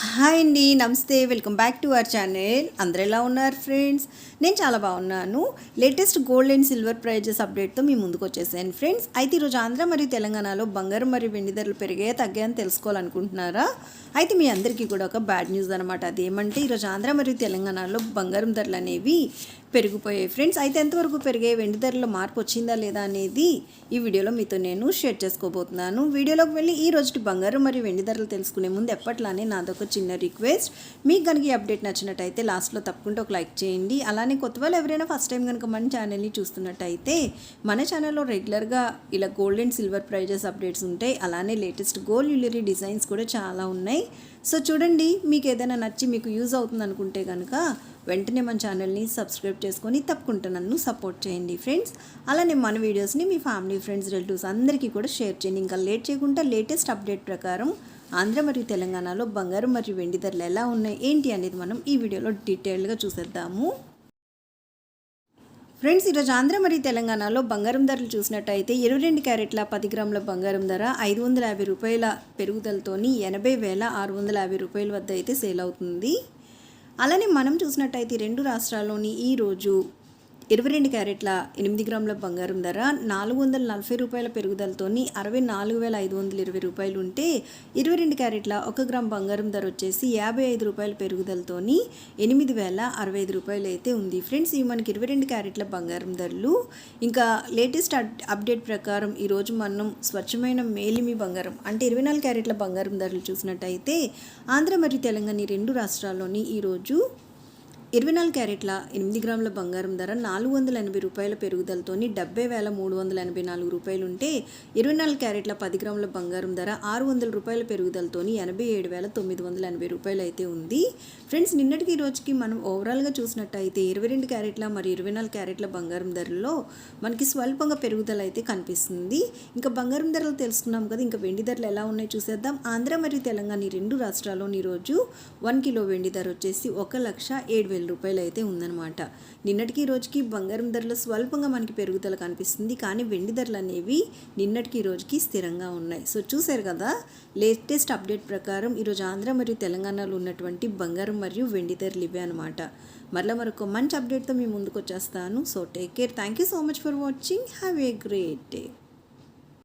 Hi అండి నమస్తే. Welcome back to our channel. అందరు ఎలా ఉన్నారు ఫ్రెండ్స్? నేను చాలా బాగున్నాను. Latest gold and silver prices అప్డేట్తో మీ ముందుకు వచ్చేసాను ఫ్రెండ్స్. అయితే ఈరోజు ఆంధ్ర మరియు తెలంగాణలో బంగారం మరియు వెండి ధరలు పెరిగాయా తగ్గాయని తెలుసుకోవాలనుకుంటున్నారా? అయితే మీ అందరికీ కూడా ఒక బ్యాడ్ న్యూస్ అనమాట అదేమంటే ఈరోజు ఆంధ్ర మరియు తెలంగాణలో బంగారం ధరలు అనేవి పెరిగిపోయాయి. ఫ్రెండ్స్ అయితే ఎంతవరకు పెరిగాయి వెండి ధరలో మార్పు వచ్చిందా లేదా అనేది ఈ వీడియోలో మీతో నేను షేర్ చేసుకోబోతున్నాను. వీడియోలోకి వెళ్ళి ఈ రోజు బంగారం మరియు వెండి ధరలు తెలుసుకునే ముందు ఎప్పట్లానే నాదొక చిన్న రిక్వెస్ట్. మీకు కనుక ఈ అప్డేట్ నచ్చినట్టయితే లాస్ట్లో తప్పకుండా ఒక లైక్ చేయండి. అలానే కొత్త వాళ్ళు ఎవరైనా ఫస్ట్ టైం కనుక మన ఛానల్ని చూస్తున్నట్టయితే మన ఛానల్లో రెగ్యులర్గా ఇలా gold and silver prices updates ఉంటాయి. అలానే లేటెస్ట్ గోల్డ్ జ్యువెలరీ డిజైన్స్ కూడా చాలా ఉన్నాయి. సో చూడండి మీకు ఏదైనా నచ్చి మీకు యూజ్ అవుతుంది అనుకుంటే కనుక వెంటనే మన ఛానల్ని సబ్స్క్రైబ్ చేసుకొని తప్పకుండా నన్ను సపోర్ట్ చేయండి ఫ్రెండ్స్. అలానే మన వీడియోస్ని మీ ఫ్యామిలీ ఫ్రెండ్స్ రిలేటివ్స్ అందరికీ కూడా షేర్ చేయండి. ఇంకా లేట్ చేయకుండా లేటెస్ట్ అప్డేట్ ప్రకారం ఆంధ్ర మరియు తెలంగాణలో బంగారం మరియు వెండి ధరలు ఎలా ఉన్నాయి ఏంటి అనేది మనం ఈ వీడియోలో డీటెయిల్గా చూసేద్దాము. ఫ్రెండ్స్ ఈరోజు ఆంధ్ర మరియు తెలంగాణలో బంగారం ధరలు చూసినట్టయితే ఇరవై రెండు క్యారెట్ల పది గ్రాముల బంగారం ధర ఐదు వందల యాభై రూపాయల పెరుగుదలతోని ఎనభై వేల ఆరు వందల యాభై రూపాయల వద్ద అయితే సేల్ అవుతుంది. అలానే మనం చూసినట్టయితే రెండు రాష్ట్రాల్లోని ఈరోజు ఇరవై రెండు క్యారెట్ల ఎనిమిది గ్రాముల బంగారం ధర నాలుగు వందల నలభై రూపాయల పెరుగుదలతోని అరవై నాలుగు వేల ఐదు వందల ఇరవై రూపాయలు ఉంటే ఇరవై రెండు క్యారెట్ల ఒక గ్రామ్ బంగారం ధర వచ్చేసి యాభై ఐదు రూపాయల పెరుగుదలతోని ఎనిమిది వేల అరవై ఐదు రూపాయలు అయితే ఉంది. ఫ్రెండ్స్ ఇవి మనకి ఇరవై రెండు క్యారెట్ల బంగారం ధరలు. ఇంకా లేటెస్ట్ అప్డేట్ ప్రకారం ఈరోజు మనం స్వచ్ఛమైన మేలిమి బంగారం అంటే ఇరవై నాలుగు క్యారెట్ల బంగారం ధరలు చూసినట్టయితే ఆంధ్ర మరియు తెలంగాణ రెండు రాష్ట్రాల్లోని ఈరోజు ఇరవై నాలుగు క్యారెట్ల ఎనిమిది గ్రాముల బంగారం ధర నాలుగు వందల ఎనభై రూపాయల పెరుగుదలతోని డెబ్బై వేల మూడు వందల ఎనభై నాలుగు రూపాయలు ఉంటే ఇరవై నాలుగు క్యారెట్ల పది గ్రాముల బంగారం ధర ఆరు వందల రూపాయల పెరుగుదలతోని ఎనభై ఏడు వేల తొమ్మిది వందల ఎనభై రూపాయలు అయితే ఉంది. ఫ్రెండ్స్ నిన్నటికి రోజుకి మనం ఓవరాల్గా చూసినట్టయితే ఇరవై రెండు క్యారెట్ల మరి ఇరవై నాలుగు క్యారెట్ల బంగారం ధరల్లో మనకి స్వల్పంగా పెరుగుదల అయితే కనిపిస్తుంది. ఇంకా బంగారం ధరలు తెలుసుకున్నాం కదా ఇంకా వెండి ధరలు ఎలా ఉన్నాయో చూసేద్దాం. ఆంధ్ర మరియు తెలంగాణ ఈ రెండు రాష్ట్రాల్లోని ఈరోజు వన్ కిలో వెండి ధర వచ్చేసి ఒక లక్ష ఏడు వేల రూపాయలు అయితే ఉందన్నమాట. నిన్నటికి రోజుకి బంగారం ధరలు స్వల్పంగా మనకి పెరుగుదల కనిపిస్తుంది. కానీ వెండి ధరలు అనేవి నిన్నటికి రోజుకి స్థిరంగా ఉన్నాయి. సో చూశారు కదా? లేటెస్ట్ అప్డేట్ ప్రకారం ఈరోజు ఆంధ్ర మరియు తెలంగాణలో ఉన్నటువంటి బంగారం మరియు వెండి ధరలు ఇవే అనమాట మరలా మరొక మంచి అప్డేట్తో మీ ముందుకు వచ్చేస్తాను so take care thank you so much for watching have a great day